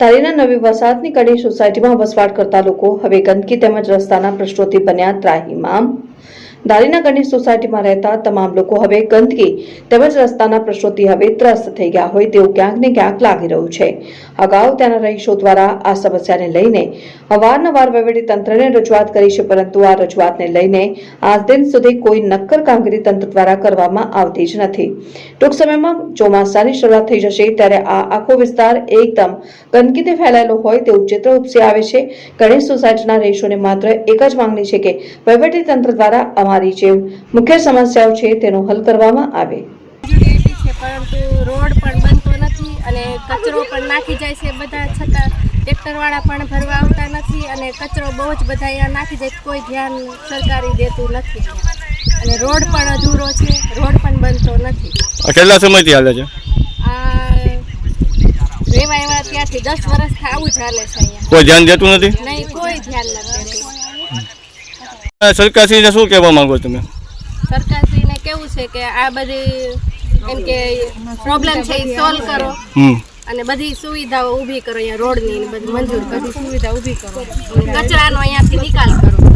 ધારીના નવી વસાહતની કડી સોસાયટીમાં વસવાટ કરતા લોકો હવે ગંદકી તેમજ રસ્તાના પ્રશ્નોથી બન્યા ત્રાહિમામ. ધારીના સોસાયટીમાં રહેતા તમામ લોકો હવે ગંદકી તેમજ રસ્તાના પ્રશ્નોથી હવે ત્રસ્ત થઈ ગયા હોય તેવું ક્યાંક ને ક્યાંક લાગી રહ્યું છે. અગાઉ ત્યાંના રહીશો દ્વારા આ સમસ્યાને લઈને અવારનવાર તંત્રને રજૂઆત કરી છે, પરંતુ આ રજૂઆતને લઈને આજ દિન સુધી કોઈ નક્કર કામગીરી તંત્ર દ્વારા કરવામાં આવતી જ નથી. ટૂંક સમયમાં ચોમાસાની શરૂઆત થઈ જશે ત્યારે આ આખો વિસ્તાર એકદમ ગંદકીથી ફેલાયેલો હોય તેવું ચિત્ર ઉપસી આવે છે. ગણેશ સોસાયટીના રહીશોને માત્ર એક જ માંગણી છે કે તંત્ર દ્વારા અમારી જે મુખ્ય સમસ્યાઓ છે તેનો હલ કરવામાં આવે. છે પરંતુ રોડ પણ બનતો નથી અને કચરો પણ નાખી જાય છે બધા છતાં ટ્રેક્ટરવાળા પણ ભરવા આવતા નથી અને કચરો બહુ જ બધા અહીંયા નાખી જાય કોઈ ધ્યાન સરકારી દેતું નથી. અને રોડ પણ અધૂરો છે રોડ પણ બનતો નથી. કેટલા સમયથી હાલે છે? આ રેવા એવા ત્યાંથી દસ વર્ષથી આવું જ હાલે છે અહીંયા. કોઈ ધ્યાન દેતું નથી? નહીં કોઈ ધ્યાન નથી. સરકારશ્રીને શું કહેવા માંગો તમે? સરકારશ્રીને કેવું છે કે આ બધી એમ કે પ્રોબ્લેમ છે એ સોલ્વ કરો. અને બધી સુવિધાઓ ઊભી કરો અહીંયા રોડની બધી મંજૂર બધી સુવિધા ઊભી કરો. કચરાનો અહીંયાથી નિકાલ કરો.